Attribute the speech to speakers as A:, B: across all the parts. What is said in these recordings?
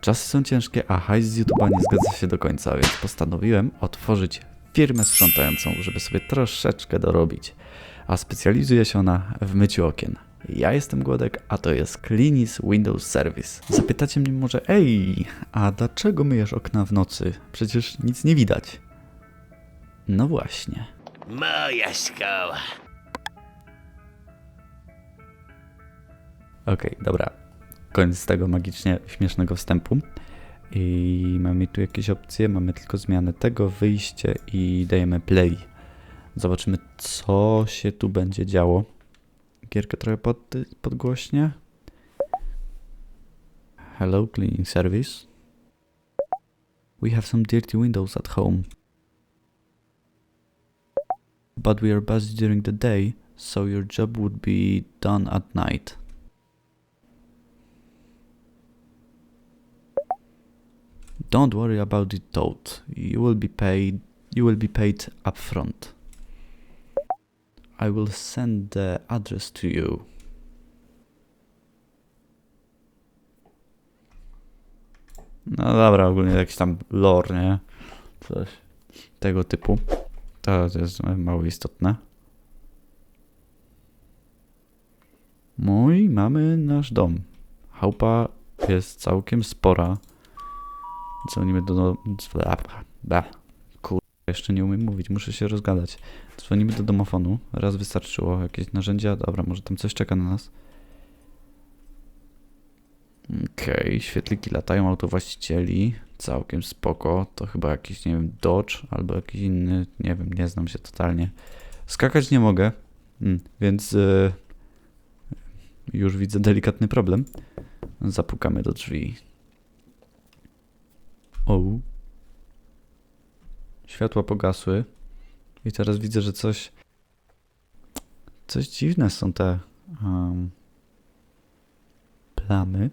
A: Czasy są ciężkie, a hajs z YouTube'a nie zgadza się do końca, więc postanowiłem otworzyć firmę sprzątającą, żeby sobie troszeczkę dorobić. A specjalizuje się ona w myciu okien. Ja jestem Głodek, a to jest Cleanis Windows Service. Zapytacie mnie może, ej, a dlaczego myjesz okna w nocy? Przecież nic nie widać. No właśnie.
B: Moja szkoła.
A: Okej, dobra. Koniec tego magicznie śmiesznego wstępu. I mamy tu jakieś opcje, mamy tylko zmianę tego, wyjście i dajemy play. Zobaczymy, co się tu będzie działo. Gierkę trochę pod, podgłośnie. Hello, cleaning service. We have some dirty windows at home. But we are busy during the day, so your job would be done at night. Don't worry about it, Toad. You will be paid. You will be paid upfront. I will send the address to you. No dobra, ogólnie jakiś tam lore, nie? Coś tego typu. To jest mało istotne. I mamy nasz dom. Chałupa jest całkiem spora. Dzwonimy do... do. Kur... jeszcze nie umiem mówić, muszę się rozgadać. Dzwonimy do domofonu, raz wystarczyło. Jakieś narzędzia, dobra, może tam coś czeka na nas. Okej, świetliki latają, auto właścicieli, całkiem spoko. To chyba jakiś, nie wiem, Dodge albo jakiś inny, nie wiem, nie znam się totalnie. Skakać nie mogę, mm, więc y, już widzę delikatny problem. Zapukamy do drzwi. O. Światła pogasły. I teraz widzę, że coś. Coś dziwne są te um, plamy.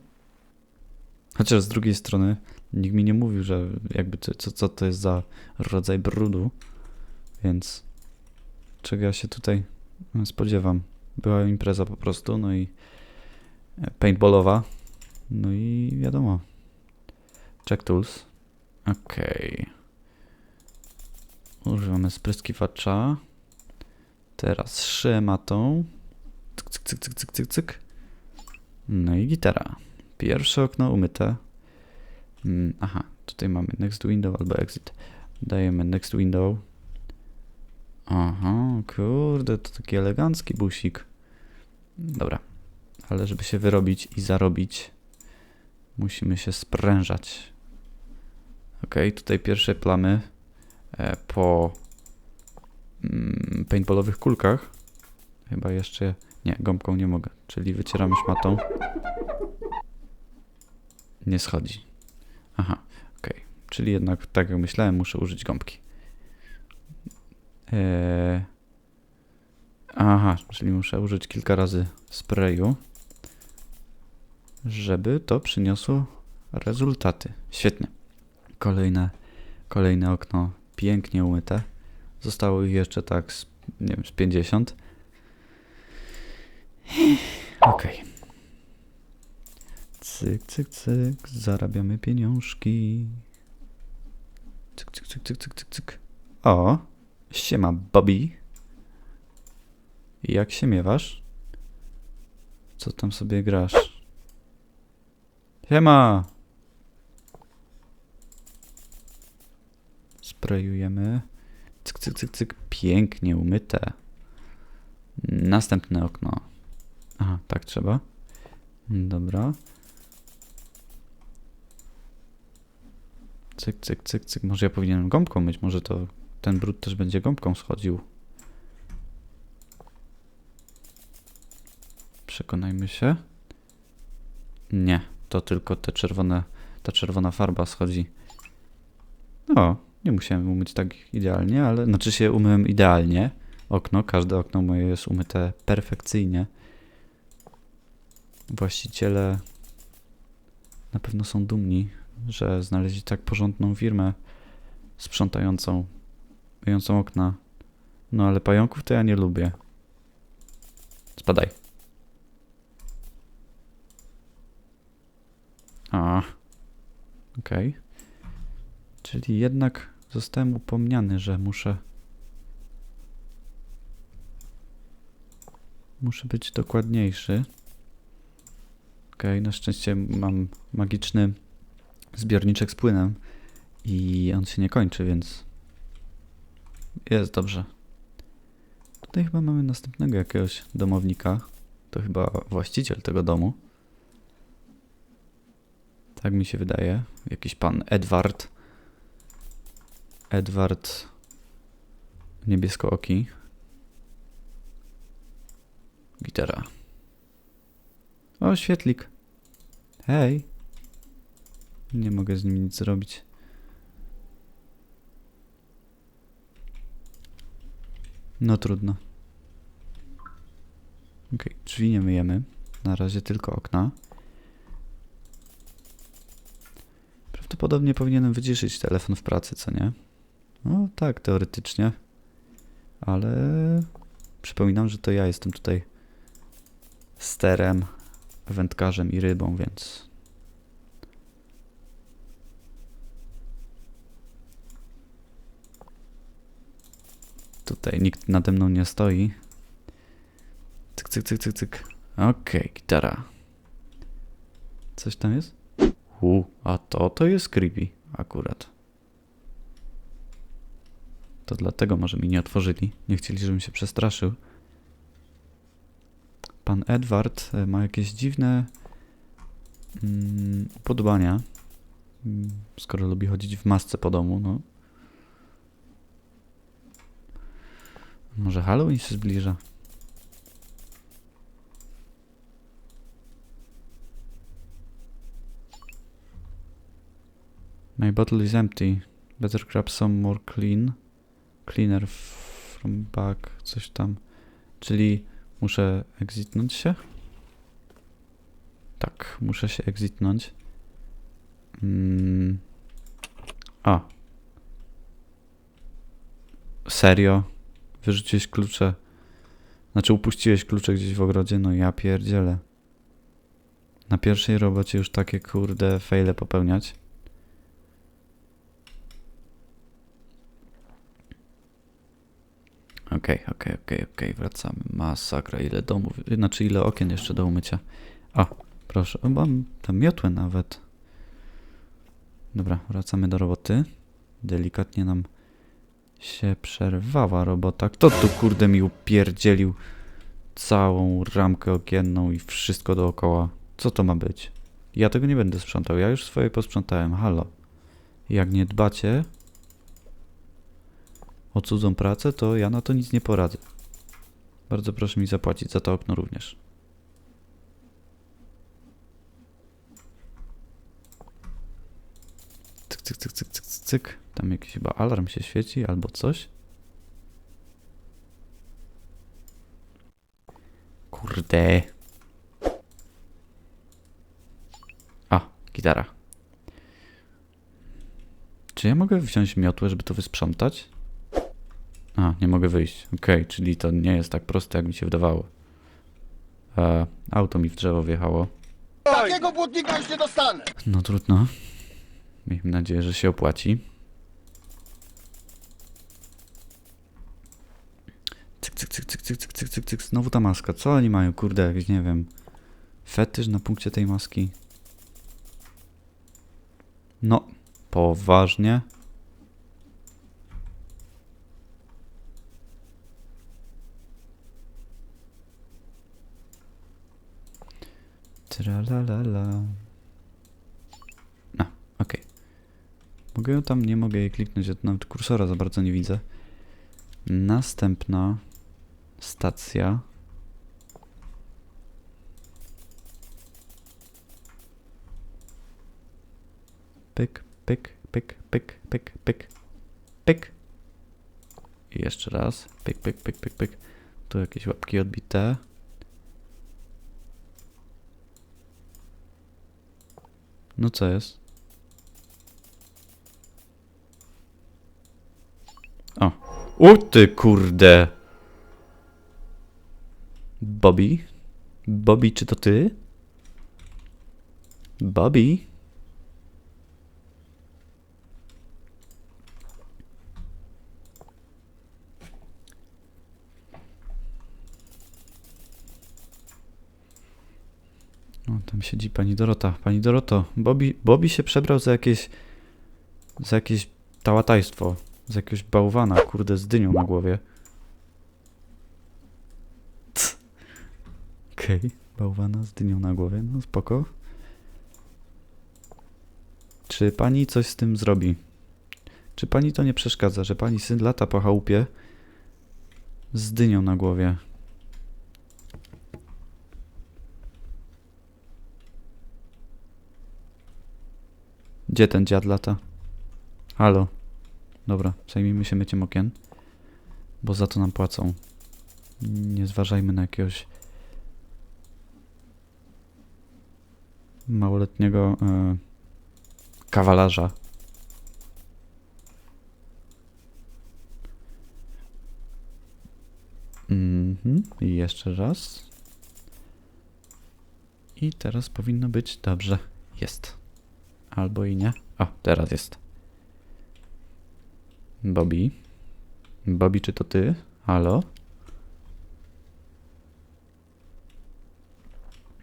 A: Chociaż z drugiej strony nikt mi nie mówił, że jakby co, co, co to jest za rodzaj brudu. Więc czego ja się tutaj spodziewam? Była impreza po prostu, no i paintballowa. No i wiadomo. Check tools. Okej. Używamy spryskiwacza. Teraz schematą. Cyk, cyk, cyk, cyk, cyk, cyk, cyk. No i gitara. Pierwsze okno umyte. Mm, aha, tutaj mamy next window albo exit. Dajemy next window. Aha, kurde, to taki elegancki busik. Dobra, ale żeby się wyrobić i zarobić, musimy się sprężać. Ok, tutaj pierwsze plamy e, po mm, paintballowych kulkach. Chyba jeszcze nie, gąbką nie mogę, czyli wycieramy szmatą. Nie schodzi. Aha, ok, czyli jednak tak jak myślałem, muszę użyć gąbki. Eee, aha, czyli muszę użyć kilka razy sprayu, żeby to przyniosło rezultaty. Świetnie. Kolejne, kolejne okno pięknie umyte. Zostało ich jeszcze tak z, nie wiem, z 50. Okej. Cyk, cyk, cyk. Zarabiamy pieniążki. Cyk, cyk, cyk, cyk, cyk, cyk, cyk. O, siema Bobby. Jak się miewasz? Co tam sobie grasz? Siema! Sprayujemy. Cyk, cyk, cyk, cyk. Pięknie umyte. Następne okno. Aha, tak trzeba. Dobra. Cyk, cyk, cyk, cyk. Może ja powinienem gąbką myć. Może to ten brud też będzie gąbką schodził. Przekonajmy się. Nie, to tylko te czerwone, ta czerwona farba schodzi. O, nie musiałem umyć tak idealnie, ale znaczy się umyłem idealnie. Okno, każde okno moje jest umyte perfekcyjnie. Właściciele na pewno są dumni, że znaleźli tak porządną firmę sprzątającą, myjącą okna. No ale pająków to ja nie lubię. Spadaj. A. Okej. Czyli jednak zostałem upomniany, że muszę. Muszę być dokładniejszy. Okej, na szczęście mam magiczny zbiorniczek z płynem i on się nie kończy, więc jest dobrze. Tutaj chyba mamy następnego jakiegoś domownika. To chyba właściciel tego domu. Tak mi się wydaje. Jakiś pan Edward. Edward niebieskooki. Gitara. O, świetlik. Hej. Nie mogę z nim nic zrobić. No trudno. Okej, drzwi nie myjemy. Na razie tylko okna. Prawdopodobnie powinienem wyciszyć telefon w pracy, co nie? No tak, teoretycznie. Ale przypominam, że to ja jestem tutaj sterem, wędkarzem i rybą, więc tutaj nikt nade mną nie stoi. Cyk, cyk, cyk, cyk, cyk. Okej, gitara. Coś tam jest? U, a to to jest creepy akurat. To dlatego może mi nie otworzyli. Nie chcieli, żebym się przestraszył. Pan Edward e, ma jakieś dziwne mm, upodobania. Mm, Skoro lubi chodzić w masce po domu, no. Może Halloween się zbliża. My bottle is empty. Better grab some more clean. Cleaner from back. Coś tam. Czyli muszę exitnąć się? Tak, muszę się exitnąć. Mm. A. Serio? Wyrzuciłeś klucze. Znaczy upuściłeś klucze gdzieś w ogrodzie? No ja pierdzielę. Na pierwszej robocie już takie kurde fejle popełniać. Okej, okej, okej, okej, wracamy. Masakra, ile domów, znaczy ile okien jeszcze do umycia. O, proszę, o, mam tam miotłę nawet. Dobra, wracamy do roboty. Delikatnie nam się przerwała robota. Kto tu kurde mi upierdzielił całą ramkę okienną i wszystko dookoła? Co to ma być? Ja tego nie będę sprzątał, ja już swoje posprzątałem, halo. Jak nie dbacie o cudzą pracę, to ja na to nic nie poradzę. Bardzo proszę mi zapłacić za to okno również. Cyk, cyk, cyk, cyk, cyk, cyk. Tam jakiś chyba alarm się świeci albo coś. Kurde. A, gitara. Czy ja mogę wziąć miotłę, żeby to wysprzątać? A, nie mogę wyjść. Okej, czyli to nie jest tak proste, jak mi się wydawało. E, auto mi w drzewo wjechało.
C: Takiego błotnika już nie dostanę!
A: No trudno. Miejmy nadzieję, że się opłaci. Cyk, cyk, cyk, cyk, cyk, cyk, cyk, cyk, cyk. Znowu ta maska. Co oni mają? Kurde, jakiś, nie wiem, fetysz na punkcie tej maski. No, poważnie. Tralalala. A, okej. Mogę ją tam, nie mogę jej kliknąć, ja nawet kursora za bardzo nie widzę. Następna stacja. Pyk, pyk, pyk, pyk, pyk, pyk, pyk. I jeszcze raz. Pyk, pyk, pyk, pyk, pyk. Tu jakieś łapki odbite. No co jest? O. O ty kurde. Bobby? Bobby, czy to ty? Bobby? Tam siedzi pani Dorota. Pani Doroto, Bobby, Bobby się przebrał za jakieś... za jakieś tałatajstwo. Za jakiegoś bałwana, kurde, z dynią na głowie. Okej, bałwana z dynią na głowie, no spoko. Czy pani coś z tym zrobi? Czy pani to nie przeszkadza, że pani syn lata po chałupie z dynią na głowie? Gdzie ten dziad lata? Halo. Dobra, zajmijmy się myciem okien, bo za to nam płacą. Nie zważajmy na jakiegoś małoletniego e, kawalarza. Mhm. I jeszcze raz. I teraz powinno być dobrze. Jest. Albo i nie. O, teraz jest. Bobby. Bobby, czy to ty? Halo?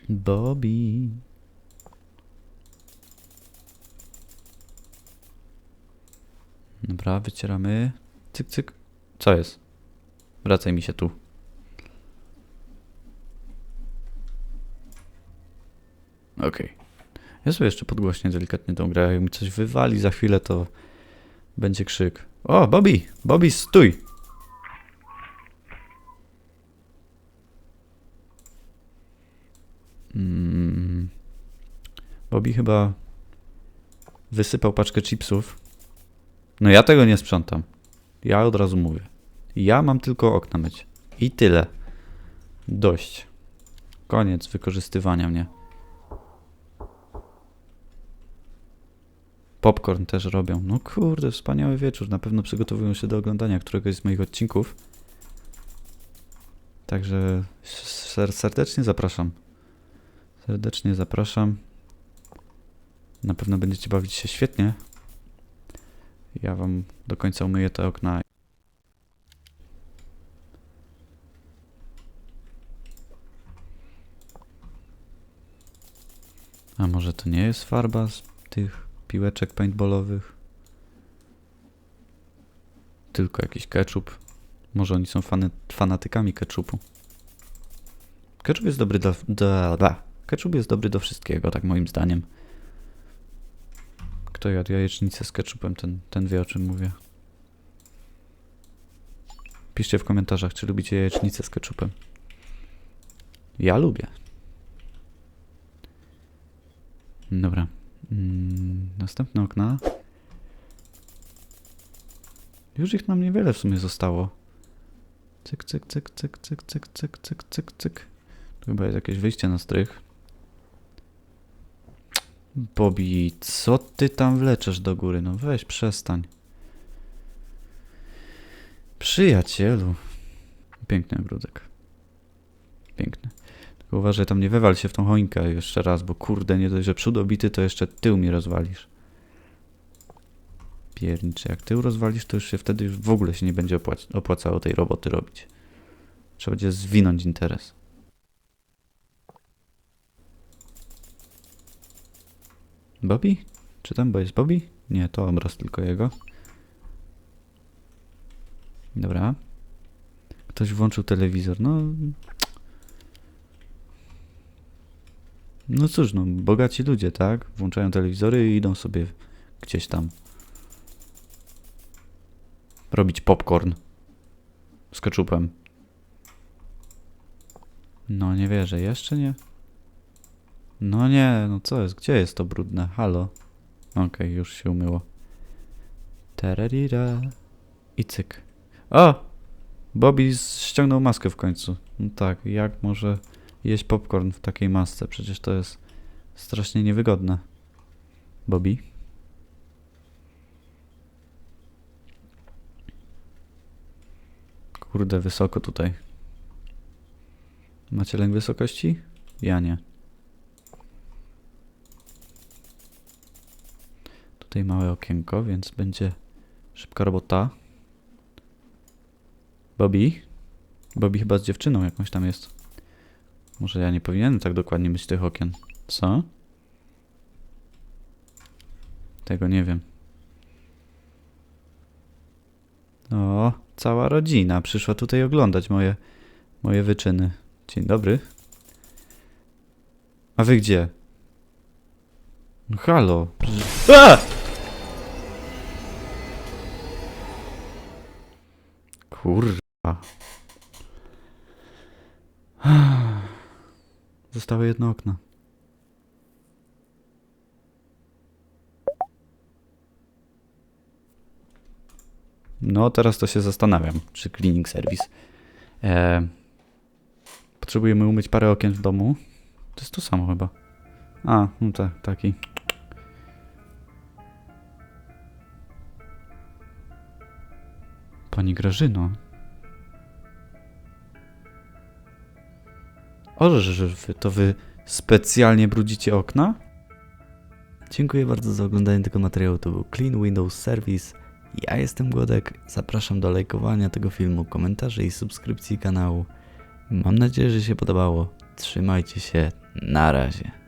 A: Bobby. Dobra, wycieramy. Cyk, cyk. Co jest? Wracaj mi się tu. Okej. Ja sobie jeszcze podgłośnię delikatnie tą grę. Jak mi coś wywali za chwilę, to będzie krzyk. O, Bobby! Bobby, stój! Mm. Bobby chyba wysypał paczkę chipsów. No ja tego nie sprzątam. Ja od razu mówię. Ja mam tylko okna myć. I tyle. Dość. Koniec wykorzystywania mnie. Popcorn też robią. No kurde, wspaniały wieczór. Na pewno przygotowują się do oglądania któregoś z moich odcinków. Także ser serdecznie zapraszam. Serdecznie zapraszam. Na pewno będziecie bawić się świetnie. Ja wam do końca umyję te okna. A może to nie jest farba z tych piłeczek paintballowych? Tylko jakiś ketchup. Może oni są fany, fanatykami ketchupu. Ketchup jest dobry do, do, do. Ketchup jest dobry do wszystkiego, tak moim zdaniem. Kto jadł jajecznicę z ketchupem, ten, ten wie o czym mówię. Piszcie w komentarzach, czy lubicie jajecznicę z ketchupem. Ja lubię. Dobra. Mm, następne okna. Już ich nam niewiele w sumie zostało. Cyk, cyk, cyk, cyk, cyk, cyk, cyk, cyk, cyk, cyk. Tu chyba jest jakieś wyjście na strych. Bobby, co ty tam wleczesz do góry? No weź, przestań. Przyjacielu. Piękny ogródek. Piękny. Uważaj, tam nie wywal się w tą choinkę jeszcze raz, bo kurde, nie dość, że przód obity, to jeszcze tył mi rozwalisz. Piernicze, jak tył rozwalisz, to już się wtedy już w ogóle się nie będzie opłac- opłacało tej roboty robić. Trzeba będzie zwinąć interes. Bobby? Czy tam bo jest Bobby? Nie, to obraz tylko jego. Dobra. Ktoś włączył telewizor. No. No cóż, no, bogaci ludzie, tak? Włączają telewizory i idą sobie gdzieś tam robić popcorn z ketchupem. No nie wierzę, jeszcze nie. No nie, no co jest? Gdzie jest to brudne? Halo? Okej, już się umyło. Tererira. I cyk. O! Bobby ściągnął maskę w końcu. No tak, jak może jeść popcorn w takiej masce? Przecież to jest strasznie niewygodne. Bobby? Kurde, wysoko tutaj. Macie lęk wysokości? Ja nie. Tutaj małe okienko, więc będzie szybka robota. Bobby? Bobby chyba z dziewczyną jakąś tam jest. Może ja nie powinienem tak dokładnie myć tych okien. Co? Tego nie wiem. O, cała rodzina przyszła tutaj oglądać moje, moje wyczyny. Dzień dobry. A wy gdzie? No halo. A! Kurwa. Zostało jedno okno. No, teraz to się zastanawiam, czy cleaning service. E, potrzebujemy umyć parę okien w domu. To jest to samo chyba. A, no tak, taki. Pani Grażyno. O, że wy, to wy specjalnie brudzicie okna? Dziękuję bardzo za oglądanie tego materiału. To był Clean Windows Service. Ja jestem Głodek. Zapraszam do lajkowania tego filmu, komentarzy i subskrypcji kanału. Mam nadzieję, że się podobało. Trzymajcie się. Na razie.